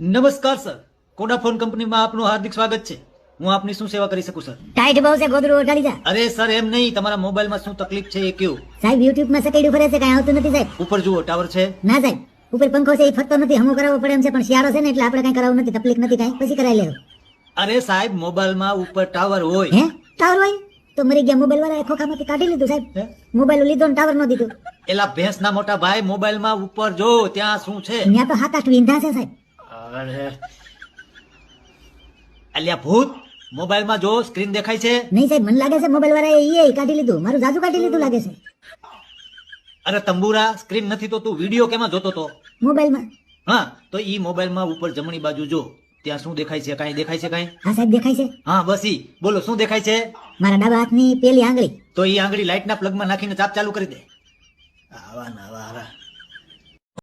નમસ્કાર સર. કોડાફોન કંપનીમાં આપનું હાર્દિક સ્વાગત છે. હું આપની શું સેવા કરી શકું સર? ટાઈટ બહુ છે ગોદરું ઓઢાડી જા. અરે સર એમ નહીં. તમારા મોબાઈલમાં શું તકલીફ છે એ કયો? સાહેબ યુટ્યુબમાં સકેડ્યું ફરે છે કઈ આવતું નથી સાહેબ. ઉપર જુઓ ટાવર છે. ના સાહેબ. ઉપર પંખો છે એ ફરતો નથી. હમો કરાવવો પડે એમ છે પણ શિયાળો છે ને એટલે આપણે કઈ કરાવવું નથી. તકલીફ નથી કઈ. પછી કરાવી લેવું અરે સાહેબ મોબાઈલમાં ઉપર ટાવર હોય. હે? ટાવર હોય? તો મરી ગયા મોબાઈલ વાળા ખોખામાંથી કાઢી લીધું સાહેબ. મોબાઈલ લીધો ને ટાવર નો દીધું. એલા ભેંસના મોટા ભાઈ મોબાઈલમાં ઉપર જો ત્યાં શું છે? ત્યાં તો હાથ આઠ વિંધા છે સાહેબ. અરે અલ્યા ભૂત મોબાઈલમાં જો સ્ક્રીન દેખાય છે. નહીં સાહેબ મને લાગે છે મોબાઈલ વાળા એ કાઢી લીધું. મારું જાજુ કાઢી લીધું લાગે છે. અરે તંબુરા સ્ક્રીન નથી તો તું વીડિયો કેમાં જોતો તો? મોબાઈલમાં. હા તો ઈ મોબાઈલમાં ઉપર જમણી બાજુ જો. ત્યાં શું દેખાય છે કાંઈ દેખાય છે કાંઈ? હા સાહેબ દેખાય છે. હા બસ ઈ. બોલો શું દેખાય છે? મારા ડાબા હાથની પેલી આંગળી. તો ઈ આંગળી લાઈટના પ્લગમાં નાખીને ચાપ ચાલુ કરી દે. આવા ના આવા હારા.